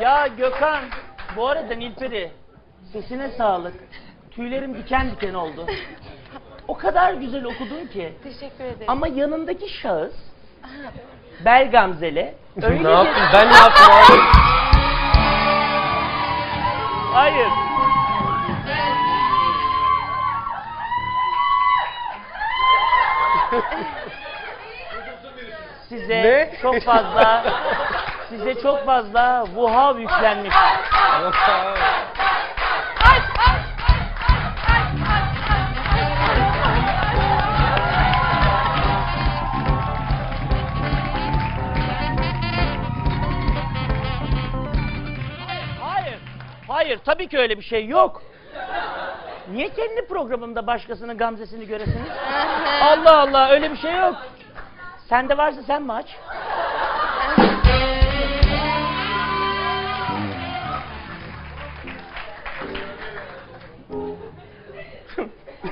Ya Gökhan, bu arada Nilperi, sesine sağlık. Tüylerim diken diken oldu. O kadar güzel okudun ki. Teşekkür ederim. Ama yanındaki şahıs, Bel Gamzeli, öyle ne bir- yaptım? Ben ne yaptım abi? Hayır. Size Ne? çok fazla size çok fazla vuhav yüklenmiş. Hayır. Hayır, tabii ki öyle bir şey yok. Niye kendi programımda başkasının gamzesini göresiniz? Allah Allah, öyle bir şey yok. Sende varsa sen mi aç?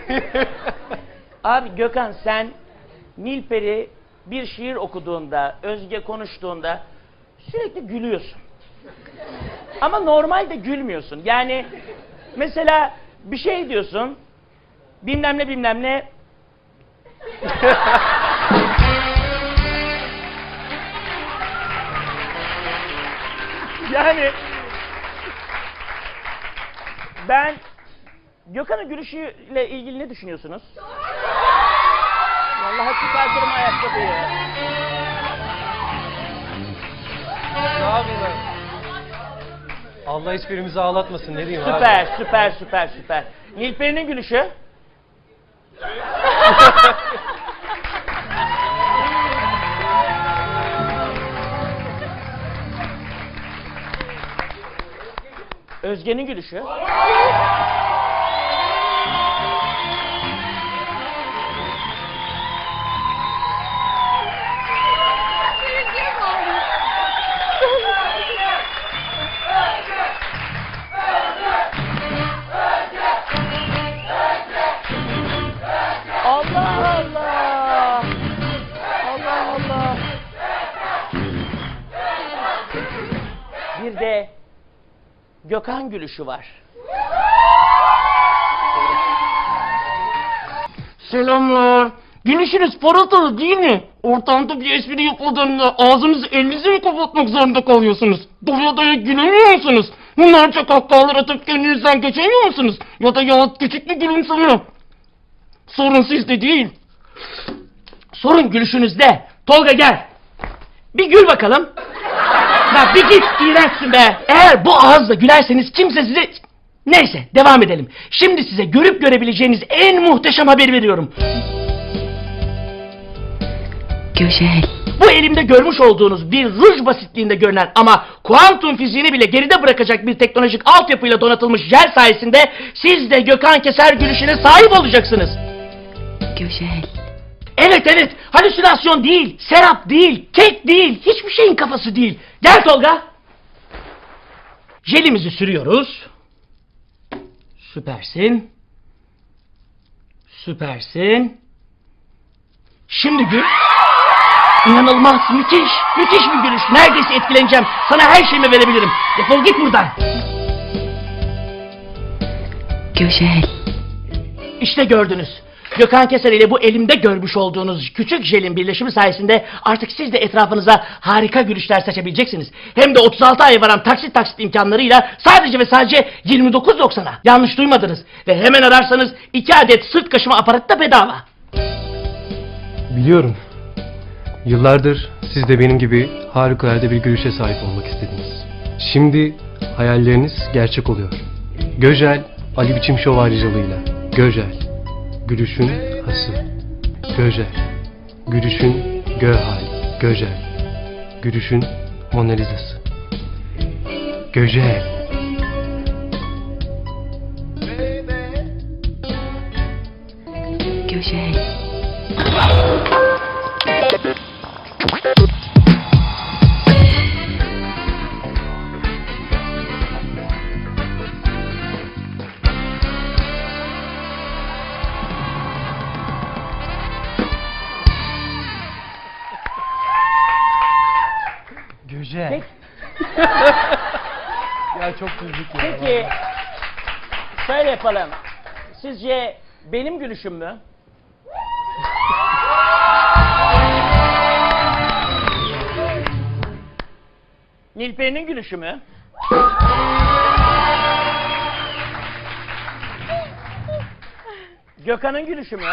Abi Gökhan sen Nilperi bir şiir okuduğunda, Özge konuştuğunda sürekli gülüyorsun. Ama normalde gülmüyorsun. Yani mesela bir şey diyorsun, bilmem ne bilmem ne. yani ben Gökhan'ın gülüşüyle ilgili ne düşünüyorsunuz? Vallahi çıkartırım ayakkabıyı. Ne ben? Allah hiçbirimizi ağlatmasın ne diyeyim abi? Süper, süper, süper, süper. Nilperi'nin gülüşü. Özge'nin gülüşü. Gökhan gülüşü var. Selamlar. Gülüşünüz parıltılı değil mi? Ortamda bir espri yapıldığında ağzınızı elinizi mi kapatmak zorunda kalıyorsunuz? Doya doya gülemiyor musunuz? Bunlarca kahkahalar atıp kendinizden geçemiyor musunuz? Ya da yahut küçük bir gülümseme. Sorun sizde değil. Sorun gülüşünüzde. Tolga gel. Bir gül bakalım. Ya bir git iğrençsin be. Eğer bu ağızla gülerseniz kimse size... Neyse devam edelim. Şimdi size görüp görebileceğiniz en muhteşem haberi veriyorum. Güzel. Bu elimde görmüş olduğunuz bir ruj basitliğinde görünen ama kuantum fiziğini bile geride bırakacak bir teknolojik altyapıyla donatılmış jel sayesinde siz de Gökhan Keser gülüşüne sahip olacaksınız. Güzel. Evet evet halüsinasyon değil, serap değil, kek değil, hiçbir şeyin kafası değil. Gel Tolga. Jelimizi sürüyoruz. Süpersin. Süpersin. Şimdi gül. İnanılmaz, müthiş, müthiş bir gülüş. Neredeyse etkileneceğim. Sana her şeyimi verebilirim. Defol git buradan. Güzel. İşte gördünüz. Gökhan Keser ile bu elimde görmüş olduğunuz küçük jelin birleşimi sayesinde artık siz de etrafınıza harika gülüşler seçebileceksiniz. Hem de 36 ay varan taksit taksit imkanlarıyla sadece ve sadece 29.90'a. Yanlış duymadınız. Ve hemen ararsanız 2 adet sırt kaşıma aparatı da bedava. Biliyorum. Yıllardır siz de benim gibi harikulade bir gülüşe sahip olmak istediniz. Şimdi hayalleriniz gerçek oluyor. Göcel, Ali Biçim Şov ayrıcalığıyla. Gülüşün hası. Göcel, gülüşün gö hali. Göcel, gülüşün Mona Lisa'sı. Göcel. Güzel. Göcel. Ya çok güldük ya. Peki şöyle yapalım. Sizce benim gülüşüm mü? Nilperi'nin gülüşü mü? Gökhan'ın gülüşü mü?